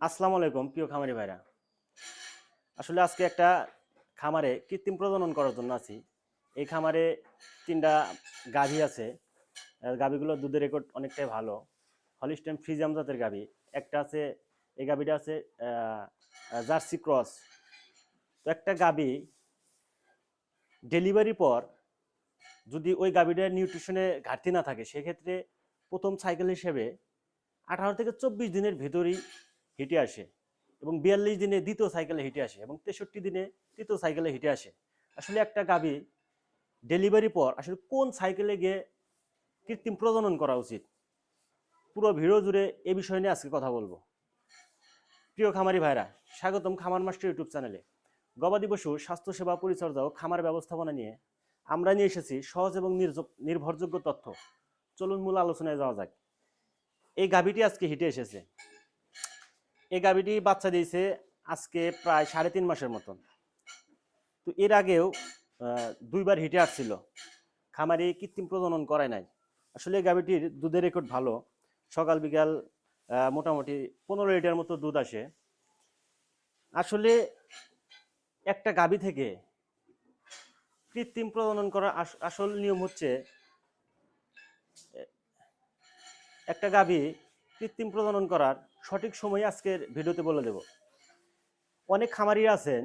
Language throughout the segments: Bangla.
আসসালামু আলাইকুম প্রিয় খামারি ভাইরা। আসলে আজকে একটা খামারে কৃত্রিম প্রজনন করার জন্য আছি। এই খামারে তিনটা গাভী আছে। আহ, গাভীগুলোর দুধের রেকর্ড অনেকটাই ভালো। হলিস্টেন ফ্রিজাম জাতের গাভী। একটা আছে এই গাভীটা আছে জার্সি ক্রস। তো একটা গাভী ডেলিভারি পর যদি ওই গাভীটার নিউট্রিশনে ঘাটতি না থাকে সেক্ষেত্রে প্রথম সাইকেল হিসেবে আঠারো থেকে চব্বিশ দিনের ভেতরেই হেঁটে আসে এবং বিয়াল্লিশ দিনে দ্বিতীয় সাইকেলে হেঁটে আসে এবং তেষট্টি দিনে তৃতীয় সাইকেলে হেঁটে আসে। আসলে একটা গাভী ডেলিভারি পর আসলে কোন সাইকেলে গিয়ে কৃত্রিম প্রজনন করা উচিত? পুরো ভিডিও জুড়ে এ বিষয় নিয়ে আজকে কথা বলব। প্রিয় খামারি ভাইরা, স্বাগতম খামার মাস্টার ইউটিউব চ্যানেলে। গবাদি পশু স্বাস্থ্যসেবা পরিচর্যা ও খামার ব্যবস্থাপনা নিয়ে আমরা নিয়ে এসেছি সহজ এবং নির্ভরযোগ্য তথ্য। চলুন মূল আলোচনায় যাওয়া যাক। এই গাভীটি আজকে হিটে এসেছে। এই গাভীটি বাচ্চা দিয়েছে আজকে প্রায় সাড়ে তিন মাসের মতন। তো এর আগেও দুইবার হিটে আসছিল। খামারে কৃত্রিম প্রজনন করায় নাই। আসলে এই গাভীটির দুধের রেকর্ড ভালো। সকাল, বিকাল মোটামুটি পনেরো লিটার মতো দুধ আসে। আসলে একটা গাভী থেকে কৃত্রিম প্রজনন করার আসল নিয়ম হচ্ছে একটা গাভী কৃত্রিম প্রজনন করার সঠিক সময় আজকের ভিডিওতে বলে দেব। অনেক খামারি আছেন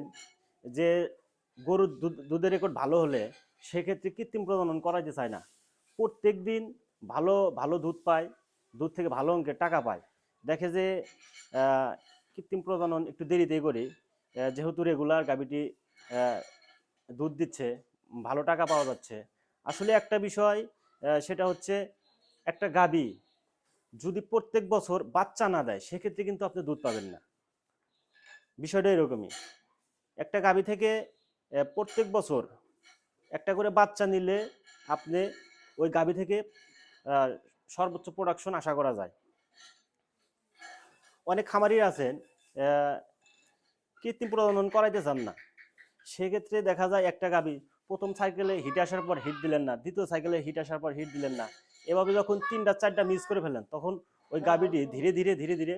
যে গরুর দুধ দুধের রেকর্ড ভালো হলে সেক্ষেত্রে কৃত্রিম প্রজনন করাইতে চায় না। প্রত্যেক দিন ভালো ভালো দুধ পায়, দুধ থেকে ভালো অঙ্কের টাকা পায়। দেখে যে কৃত্রিম প্রজনন একটু দেরিতে করি যেহেতু রেগুলার গাভীটি দুধ দিচ্ছে, ভালো টাকা পাওয়া যাচ্ছে। আসলে একটা বিষয় সেটা হচ্ছে একটা গাভী যদি প্রত্যেক বছর বাচ্চা না দেয়, সেক্ষেত্রে কিন্তু আপনি দুধ পাবেন না। বিষয়টা এরকমই। একটা গাভী থেকে প্রত্যেক বছর একটা করে বাচ্চা নিলে আপনি ওই গাভী থেকে সর্বোচ্চ প্রোডাকশন আশা করা যায়। অনেক খামারি আছেন কৃত্রিম প্রজনন করাইতে চান না। সেক্ষেত্রে দেখা যায় একটা গাভী প্রথম সাইকেলে হিট আসার পর হিট দিলেন না, দ্বিতীয় সাইকেলে হিট আসার পর হিট দিলেন না। এভাবে যখন তিনটা, চারটা মিস করে ফেলেন তখন ওই গাভীটি ধীরে ধীরে ধীরে ধীরে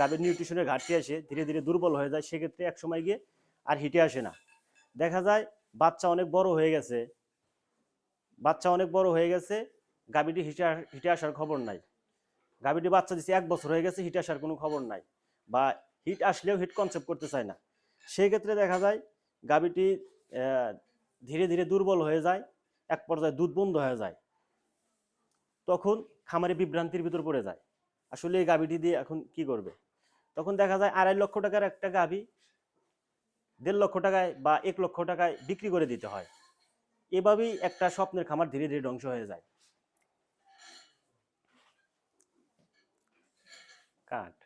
গাভীর নিউট্রিশনের ঘাটতি আসে, ধীরে ধীরে দুর্বল হয়ে যায়, সেক্ষেত্রে এক সময় গিয়ে আর হিটে আসে না। দেখা যায় বাচ্চা অনেক বড় হয়ে গেছে, বাচ্চা অনেক বড় হয়ে গেছে, গাভীটি হিটে হিটে আসার খবর নাই। গাভীটি বাচ্চা দিচ্ছে এক বছর হয়ে গেছে হিট আসার কোনো খবর নাই বা হিট আসলেও হিট কনসেপ্ট করতে চায় না। সেক্ষেত্রে দেখা যায় গাভীটি ধীরে ধীরে দুর্বল হয়ে যায়, এক পর্যায়ে দুধ বন্ধ হয়ে যায়, তখন খামারে বিভ্রান্তির ভিতর পড়ে যায়। আসলে এই গাভীটি দিয়ে এখন কি করবে? তখন দেখা যায় আড়াই লক্ষ টাকার একটা গাভী দেড় লক্ষ টাকায় বা এক লক্ষ টাকায় বিক্রি করে দিতে হয়। এভাবেই একটা স্বপ্নের খামার ধীরে ধীরে ধ্বংস হয়ে যায়। কাট